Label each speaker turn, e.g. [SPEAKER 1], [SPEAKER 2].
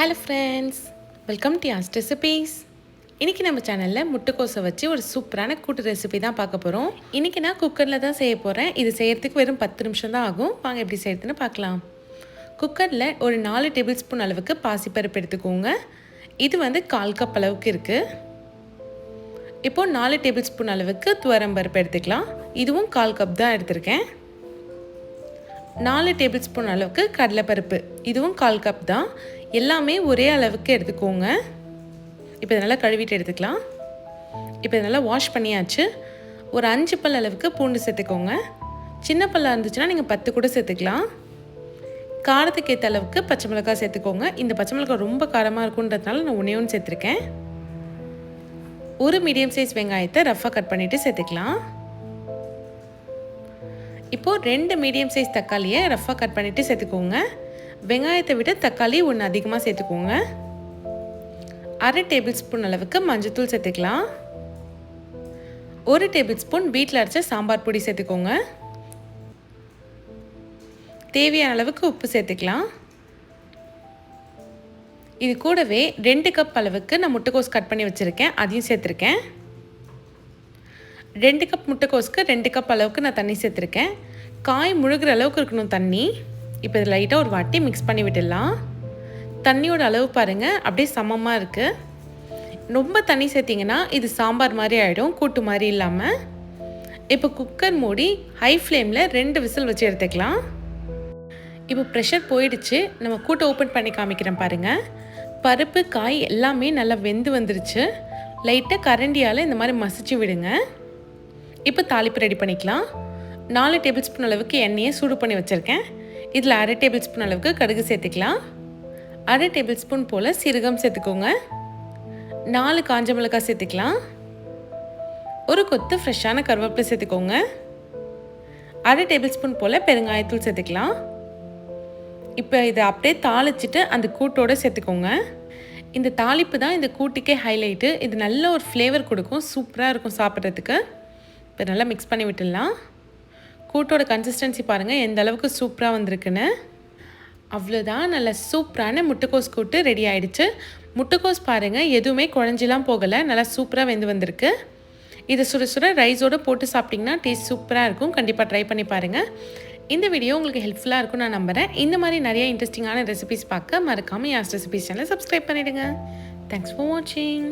[SPEAKER 1] Hello friends welcome to ஆஸ்ட் recipes இன்றைக்கி நம்ம சேனலில் முட்டைக்கோசை வச்சு ஒரு சூப்பரான கூட்டு ரெசிபி தான் பார்க்க போகிறோம் இன்றைக்கி நான் குக்கரில் தான் செய்ய போகிறேன் இது செய்கிறதுக்கு வெறும் பத்து நிமிஷம் தான் ஆகும். வாங்க எப்படி செய்யறதுன்னு பார்க்கலாம். குக்கரில் ஒரு நாலு டேபிள் ஸ்பூன் அளவுக்கு பாசிப்பருப்பு எடுத்துக்கோங்க. இது வந்து கால் கப் அளவுக்கு இருக்குது இப்போது நாலு டேபிள் ஸ்பூன் அளவுக்கு துவரம்பருப்பு எடுத்துக்கலாம். இதுவும் கால் கப் தான் எடுத்திருக்கேன். நாலு டேபிள் ஸ்பூன் அளவுக்கு கடலைப்பருப்பு. இதுவும் கால் கப் தான். எல்லாமே ஒரே அளவுக்கு எடுத்துக்கோங்க. இப்போ இதை நல்லா கழுவிட்டு எடுத்துக்கலாம். இப்போ இதை நல்லா வாஷ் பண்ணியாச்சு. ஒரு அஞ்சு பல் அளவுக்கு பூண்டு சேர்த்துக்கோங்க. சின்ன பல்லாக இருந்துச்சுன்னா நீங்கள் பத்து கூட சேர்த்துக்கலாம். காரத்துக்கு ஏற்ற அளவுக்கு பச்சை மிளகாய் சேர்த்துக்கோங்க. இந்த பச்சை மிளகாய் ரொம்ப காரமாக இருக்குன்றதுனால நான் ஒன்றே ஒன்று சேர்த்துருக்கேன். ஒரு மீடியம் சைஸ் வெங்காயத்தை ரஃபாக கட் பண்ணிவிட்டு சேர்த்துக்கலாம். இப்போது ரெண்டு மீடியம் சைஸ் தக்காளியை ரஃபாக கட் பண்ணிவிட்டு சேர்த்துக்கோங்க. வெங்காயத்தை விட தக்காளி ஒன்று அதிகமாக சேர்த்துக்கோங்க. அரை டேபிள் ஸ்பூன் அளவுக்கு மஞ்சத்தூள் சேர்த்துக்கலாம். ஒரு டேபிள் ஸ்பூன் வீட்டில் அரைச்ச சாம்பார் பொடி சேர்த்துக்கோங்க. தேவையான அளவுக்கு உப்பு சேர்த்துக்கலாம். இது கூடவே ரெண்டு கப் அளவுக்கு நான் முட்டைக்கோஸ் கட் பண்ணி வச்சுருக்கேன். அதையும் சேர்த்துருக்கேன். ரெண்டு கப் முட்டைக்கோஸ்க்கு ரெண்டு கப் அளவுக்கு நான் தண்ணி சேர்த்துருக்கேன். காய் முழுகிற அளவுக்கு இருக்கணும் தண்ணி. இப்போ இது லைட்டாக ஒரு வாட்டி மிக்ஸ் பண்ணி விட்டுடலாம். தண்ணியோட அளவு பாருங்கள் அப்படியே சமமாக இருக்குது ரொம்ப தண்ணி சேர்த்திங்கன்னா இது சாம்பார் மாதிரி ஆகிடும் கூட்டு மாதிரி இல்லாமல் இப்போ குக்கர் மூடி ஹை ஃப்ளேமில் ரெண்டு விசில் வச்சு எடுத்துக்கலாம். இப்போ ப்ரெஷர் போயிடுச்சு நம்ம கூட்டை ஓப்பன் பண்ணி காமிக்கிறேன் பாருங்கள் பருப்பு காய் எல்லாமே நல்லா வெந்து வந்துருச்சு. லைட்டாக கரண்டியால் இந்த மாதிரி மசிச்சு விடுங்க. இப்போ தாளிப்பு ரெடி பண்ணிக்கலாம். நாலு டேபிள் ஸ்பூன் அளவுக்கு எண்ணெயை சூடு பண்ணி வச்சுருக்கேன். இதில் அரை டேபிள் ஸ்பூன் அளவுக்கு கடுகு சேர்த்துக்கலாம். அரை டேபிள் ஸ்பூன் போல் சீரகம் சேர்த்துக்கோங்க. நாலு காஞ்ச மிளகாய் சேர்த்துக்கலாம். ஒரு கொத்து ஃப்ரெஷ்ஷான கருவேப்பிலை சேர்த்துக்கோங்க. அரை டேபிள் ஸ்பூன் போல் பெருங்காயத்தூள் சேர்த்துக்கலாம். இப்போ இதை அப்படியே தாளிச்சிட்டு அந்த கூட்டோடு சேர்த்துக்கோங்க. இந்த தாளிப்பு தான் இந்த கூட்டுக்கே ஹைலைட்டு இது நல்ல ஒரு ஃப்ளேவர் கொடுக்கும். சூப்பராக இருக்கும் சாப்பிட்றதுக்கு. இப்போ நல்லா மிக்ஸ் பண்ணி விட்டுடலாம். கூட்டோட கன்சிஸ்டன்சி பாருங்கள் எந்த அளவுக்கு சூப்பராக வந்திருக்குன்னு. அவ்வளோதான் நல்ல சூப்பரான முட்டைக்கோஸ் கூட்டு ரெடி ஆகிடுச்சு முட்டைக்கோஸ் பாருங்கள் எதுவுமே குழஞ்சிலாம் போகலை நல்லா சூப்பராக வெந்து வந்திருக்கு. இதை சுட சுட ரைஸோடு போட்டு சாப்பிட்டிங்கன்னா டேஸ்ட் சூப்பராக இருக்கும். கண்டிப்பாக ட்ரை பண்ணி பாருங்கள் இந்த வீடியோ உங்களுக்கு ஹெல்ப்ஃபுல்லாக இருக்கும் நான் நம்புகிறேன் இந்த மாதிரி நிறைய இன்ட்ரெஸ்டிங்கான ரெசிபிஸ் பார்க்க மறக்காமல் யாஸ் ரெசிபிஸ் சேனலை சப்ஸ்கிரைப் பண்ணிவிடுங்க தேங்க்ஸ் ஃபார் வாட்சிங்